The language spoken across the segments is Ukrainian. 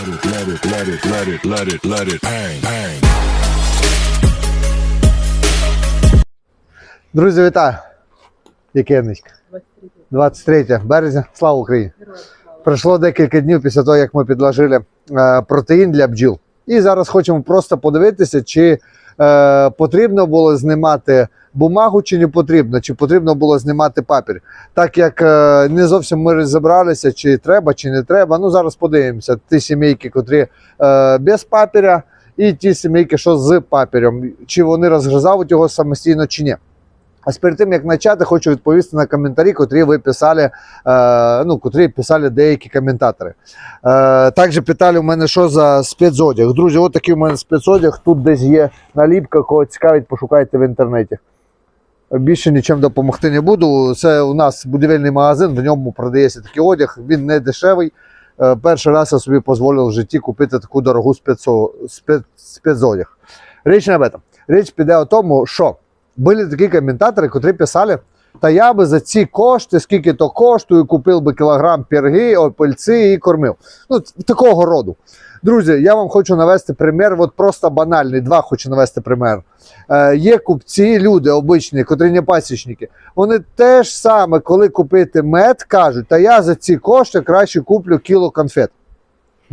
let it, let it, let it, let it, let it bang, bang. Друзі, вітаю! Якенечка. 23 березня. Слава Україні! Пройшло декілька днів після того, як ми підложили е, протеїн для бджіл. І зараз хочемо просто подивитися, чи е, потрібно було знімати бумагу, чи не потрібно, чи потрібно було знімати папір. Так як е, не зовсім ми розібралися, чи треба, чи не треба. Ну зараз подивимося. Ті сімейки, котрі е, без папіря, і ті сімейки, що з папірем, чи вони розгризають його самостійно, чи ні. А перед тим як почати, хочу відповісти на коментарі, котрі ви писали, е, ну, котрі писали деякі коментатори. Е, також питали у мене, що за спецодяг. Друзі, от такий у мене спецодяг. Тут десь є наліпка, кого цікавить, пошукайте в інтернеті. Більше нічим допомогти не буду. Це у нас будівельний магазин, в ньому продається такий одяг. Він не дешевий. Е, перший раз я собі дозволив в житті купити таку дорогу спецо, спец, спецодяг. Річ не об этом. Річ піде о тому, що були такі коментатори, котрі писали, та я би за ці кошти, скільки то коштує, купив би кілограм пірги, опильці і кормив. Ну, такого роду. Друзі, я вам хочу навести примір, от просто банальний, два хочу навести примір. Е, є купці, люди обичні, котрі не пасічники. Вони теж саме, коли купити мед, кажуть, та я за ці кошти краще куплю кіло конфет.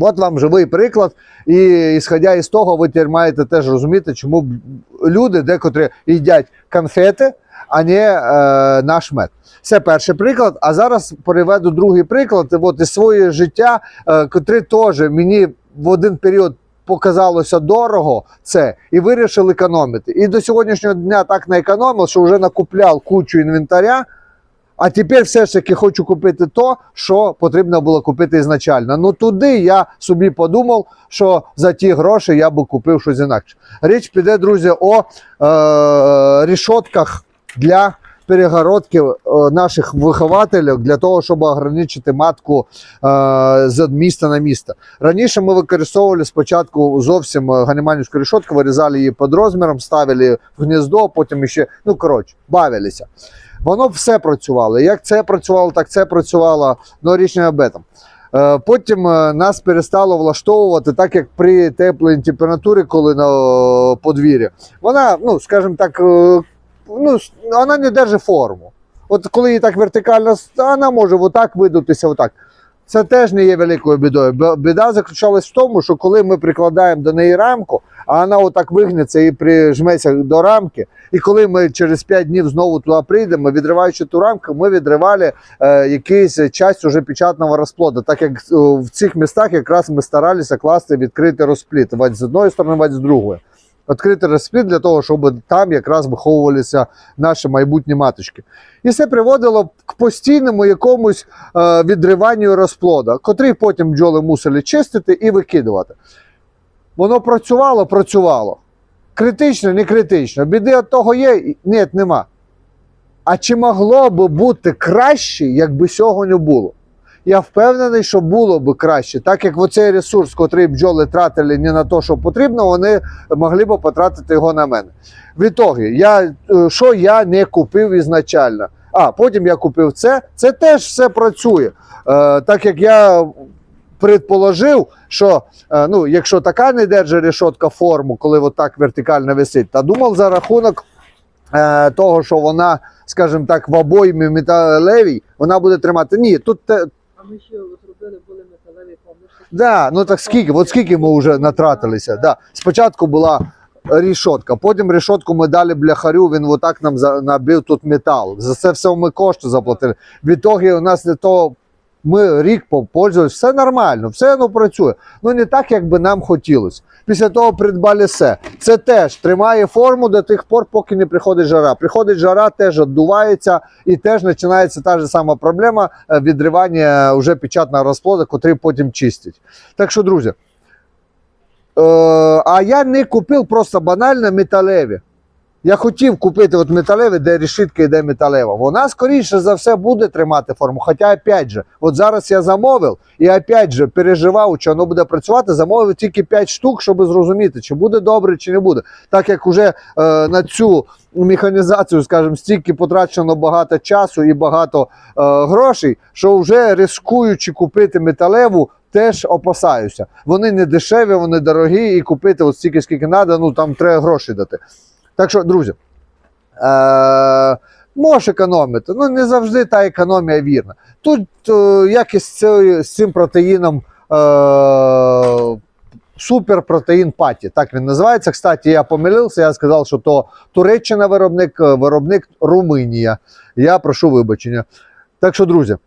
От вам живий приклад, і ісходя із того, ви тепер маєте теж розуміти, чому люди декотрі їдять конфети, а не е, наш мед. Це перший приклад. А зараз приведу другий приклад. От із своє життя, е, котрий теж мені в один період показалося дорого це і вирішив економити. І до сьогоднішнього дня так наекономив, що вже накупляв кучу інвентаря. А тепер все ж таки хочу купити то, що потрібно було купити ізначально. Ну туди я собі подумав, що за ті гроші я би купив щось інакше. Річ піде, друзі, о е, рішотках для перегородки е, наших вихователів для того, щоб ограничити матку е, з міста на місто. Раніше ми використовували спочатку зовсім е, ганіманівську решетку, вирізали її під розміром, ставили в гніздо, потім ще, ну коротше, бавилися. Воно все працювало. Як це працювало, так це працювало. Ну, не об этом. Е, Потім е, нас перестало влаштовувати, так як при теплій температурі, коли на е, подвір'ї, вона, ну, скажімо так, ну, вона не держить форму. От коли її так вертикально, вона може отак видутися, отак. Це теж не є великою бідою. Біда заключалась в тому, що коли ми прикладаємо до неї рамку, а вона отак вигнеться і прижметься до рамки. І коли ми через 5 днів знову туди прийдемо, відриваючи ту рамку, ми відривали е, якийсь часть уже печатного розплоду, так як е, в цих містах якраз ми старалися класти відкритий розпліт, вать з одної сторони, вать з другої. Відкритий розпліт для того, щоб там якраз виховувалися наші майбутні маточки. І це приводило к постійному якомусь е, відриванню розплода, котрий потім бджоли мусили чистити і викидувати. Воно працювало, працювало. Критично, не критично. Біди від того є? Ні, нема. А чи могло би бути краще, якби цього не було? Я впевнений, що було би краще, так як оцей ресурс, котрий бджоли тратили не на те, що потрібно, вони могли б потратити його на мене. В ітогі, я, е, що я не купив ізначально. А потім я купив це. Це теж все працює. Е, так як я предположив, що е, ну, якщо така не держить решетка форму, коли отак вертикально висить, та думав за рахунок е, того, що вона, скажімо так, в обоймі металевій, вона буде тримати. Ні, тут ми ще зробили, робили, були металеві помнишки. Да, ну так скільки, от скільки ми вже натратилися. Да. Спочатку була рішотка, потім рішотку ми дали бляхарю, він отак нам за- набив тут метал. За це все ми кошти заплатили. В ітогі у нас не то. Ми рік попользувалися, все нормально, все воно працює. Ну не так, як би нам хотілося. Після того придбали все. Це теж тримає форму до тих пор, поки не приходить жара. Приходить жара, теж віддувається і теж починається та ж сама проблема е, відривання вже печатного розплоду, котрий потім чистять. Так що, друзі, е, а я не купив просто банально металеві. Я хотів купити от металеві, де решітка йде металева. Вона скоріше за все буде тримати форму. Хоча, опять же, от зараз я замовив і опять же переживав, чи воно буде працювати. Замовив тільки 5 штук, щоб зрозуміти, чи буде добре, чи не буде. Так як вже е, на цю механізацію, скажімо, стільки потрачено багато часу і багато е, грошей, що вже рискуючи купити металеву, теж опасаюся. Вони не дешеві, вони дорогі, і купити от стільки, скільки треба, ну там треба гроші дати. Так що, друзі, е- можеш економити. Ну не завжди та економія вірна. Тут, е, як і з, з цим протеїном. Е- Суперпротеїн паті, так він називається. Кстати, я помилився, я сказав, що то Туреччина виробник, е, виробник Румунія. Я прошу вибачення. Так що, друзі, е-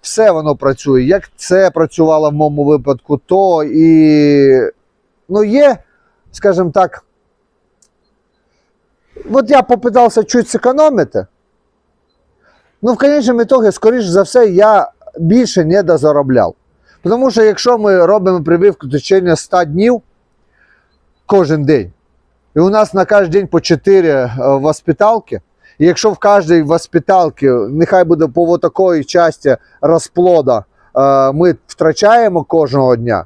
все воно працює. Як це працювало в моєму випадку, то і ну, є, скажімо так. От я попитався чуть зекономити. Ну, в конечному ітогі, скоріш за все, я більше не дозаробляв. Тому що якщо ми робимо прививку в течение 100 днів кожен день, і у нас на кожен день по 4 е, воспиталки, і якщо в кожній воспиталці, нехай буде по такої часті розплода, е, ми втрачаємо кожного дня,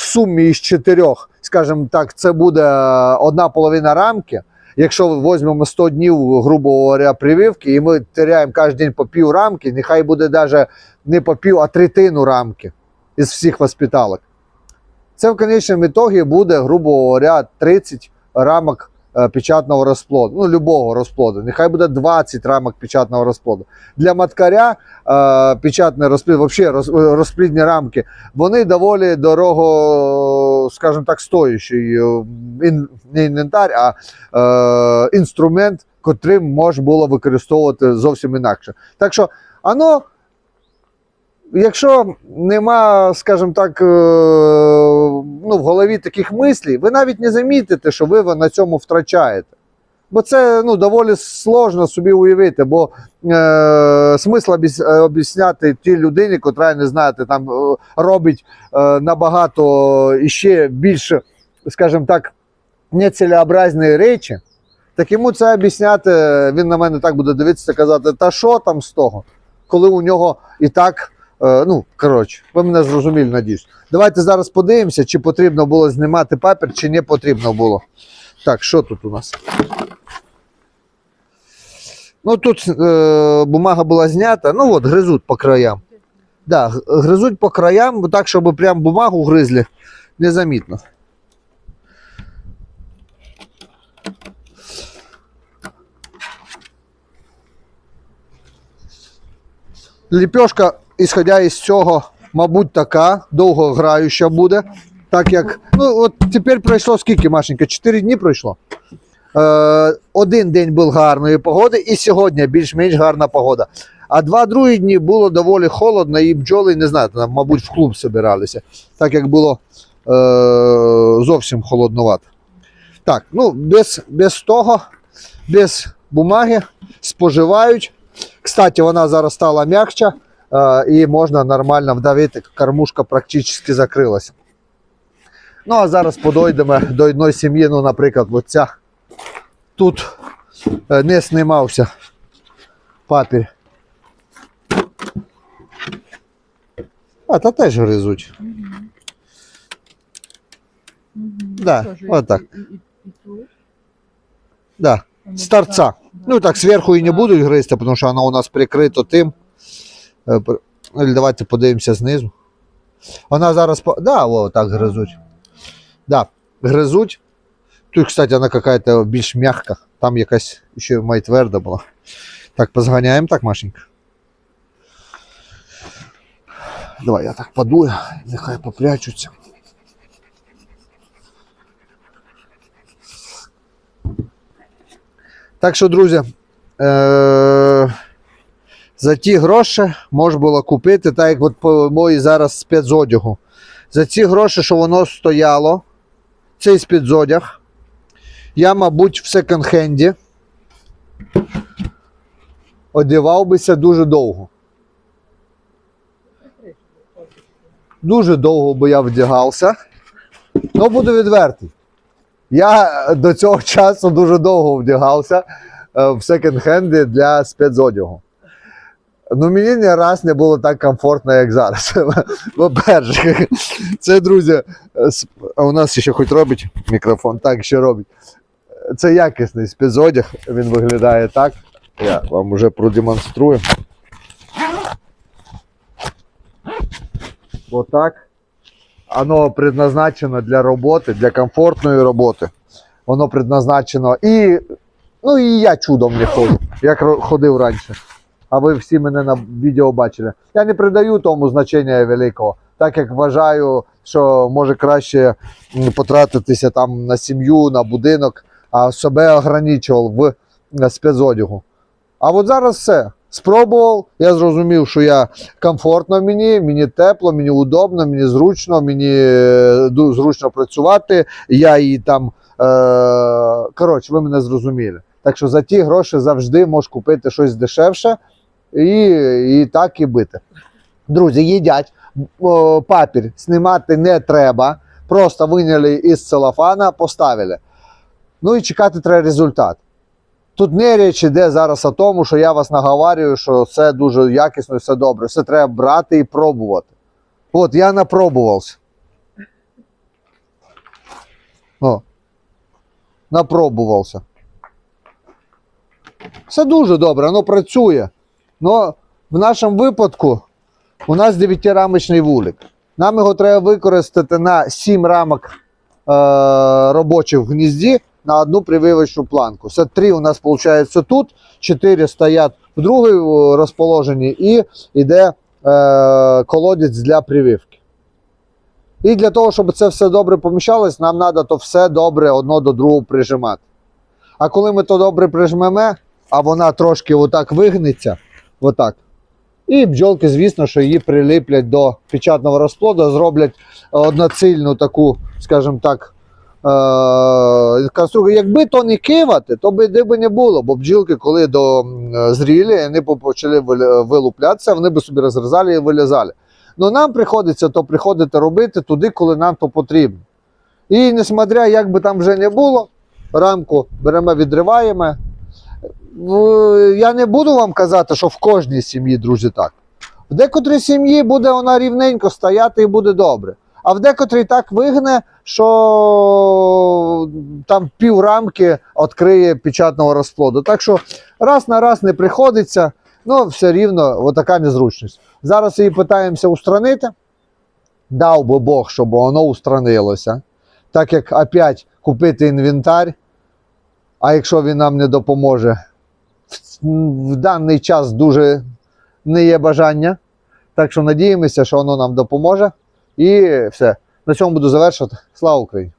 в сумі із чотирьох, скажімо так, це буде е, одна половина рамки. Якщо візьмемо 100 днів, грубо говоря, прививки, і ми теряємо кожен день по пів рамки, нехай буде навіть не по пів, а третину рамки із всіх воспіталок. Це в конечному ітогі буде, грубо говоря, 30 рамок печатного розплоду. Ну, любого розплоду. Нехай буде 20 рамок печатного розплоду. Для маткаря е, печатний розплід, взагалі роз, розплідні рамки, вони доволі дорого, скажімо так, стоящий е, не інвентар, а е, інструмент, котрим можна було використовувати зовсім інакше. Так що, ано якщо нема, скажімо так, е, ну, в голові таких мислей, ви навіть не замітите, що ви на цьому втрачаєте. Бо це ну, доволі сложно собі уявити, бо е, смисл е, об'ясняти тій людині, котра, не знаєте, там е, робить е, набагато іще більше, скажімо так, нецелеобразні речі, так йому це об'ясняти, він на мене так буде дивитися, казати, та що там з того, коли у нього і так. Е, ну, коротше, ви мене зрозуміли, надіюсь. Давайте зараз подивимося, чи потрібно було знімати папір, чи не потрібно було. Так, що тут у нас? Ну, тут е, бумага була знята, ну от, гризуть по краям. Да, гризуть по краям, так, щоб прям бумагу гризли, незамітно. Ліпьошка, ісходя із цього, мабуть, така, довгограюча буде. Так як. Ну, от тепер пройшло скільки, Машенька? Чотири дні пройшло. Е, один день був гарної погоди, і сьогодні більш-менш гарна погода. А два другі дні було доволі холодно, і бджоли, не знаю, там, мабуть, в клуб збиралися, так як було е, зовсім холодновато. Так, ну, без, без того, без бумаги споживають. Кстати, вона зараз стала м'якча е, і можна нормально вдавити, кормушка практично закрилася. Ну, а зараз подойдемо до одної сім'ї, ну, наприклад, оця. Тут е, не знімався папір. А, та теж гризуть. Да, отак. Да, з торца. Ну так, зверху і не будуть гризти, тому що воно у нас прикрито тим. Е, ну, Давайте подивимося знизу. Вона зараз. Да, о, так гризуть. Да, гризуть. Тут, кстати, вона какая-то більш м'яка. Там якась ще май тверда була. Так, позганяємо так, Машенька. Давай я так подую, нехай попрячуться. Так що, друзі, е- за ті гроші можна було купити, так як от по моїй зараз спецодягу. За ці гроші, що воно стояло, цей спецодяг, я, мабуть, в секонд-хенді одягав бися дуже довго. Дуже довго би я вдягався. Ну, буду відвертий. Я до цього часу дуже довго вдягався е, в секонд-хенді для спецодягу. Ну, мені ні раз не було так комфортно, як зараз. По-перше, це, друзі, е, а у нас ще хоч робить мікрофон, так ще робить. Це якісний спецодяг, він виглядає так. Я вам вже продемонструю. отак. Воно предназначено для роботи, для комфортної роботи. Воно предназначено і. Ну і я чудом не ходжу, як ходив раніше. А ви всі мене на відео бачили. Я не придаю тому значення великого, так як вважаю, що може краще потратитися там на сім'ю, на будинок, а себе ограничував в е, спецодягу. А от зараз все. Спробував, я зрозумів, що я комфортно мені, мені тепло, мені удобно, мені зручно, мені е, зручно працювати. Я і там. Е- коротше, ви мене зрозуміли. Так що за ті гроші завжди можеш купити щось дешевше і, і так і бити. Друзі, їдять. Папір знімати не треба. Просто виняли із целофана, поставили. Ну і чекати треба результат. Тут не річ іде зараз о тому, що я вас наговарюю, що все дуже якісно і все добре. Все треба брати і пробувати. От я напробувався. О, напробувався. Все дуже добре, воно працює. Но в нашому випадку у нас 9-рамочний вулик. Нам його треба використати на 7 рамок е- робочих в гнізді на одну прививочну планку. Це 3 у нас виходить тут, 4 стоять в другому розположенні і йде е- колодець для прививки. І для того, щоб це все добре поміщалось, нам треба то все добре одно до другого прижимати. А коли ми то добре прижмемо, а вона трошки отак вигнеться, отак. І бджолки, звісно, що її приліплять до печатного розплоду, зроблять одноцільну таку, скажімо так, е- конструкцію. Якби то не кивати, то би де би не було, бо бджілки, коли до м, вони почали вилуплятися, вони би собі розрізали і вилізали. Ну нам приходиться то приходити робити туди, коли нам то потрібно. І несмотря, як би там вже не було, рамку беремо, відриваємо. Ну, Я не буду вам казати, що в кожній сім'ї, друзі, так. В декотрій сім'ї буде вона рівненько стояти і буде добре. А в декотрій так вигне, що там пів рамки відкриє печатного розплоду. Так що раз на раз не приходиться, ну все рівно отака незручність. Зараз її питаємося устранити. Дав би Бог, щоб воно устранилося. Так як опять купити інвентар, а якщо він нам не допоможе, в даний час дуже не є бажання. Так що надіємося, що воно нам допоможе. І все. На цьому буду завершувати. Слава Україні!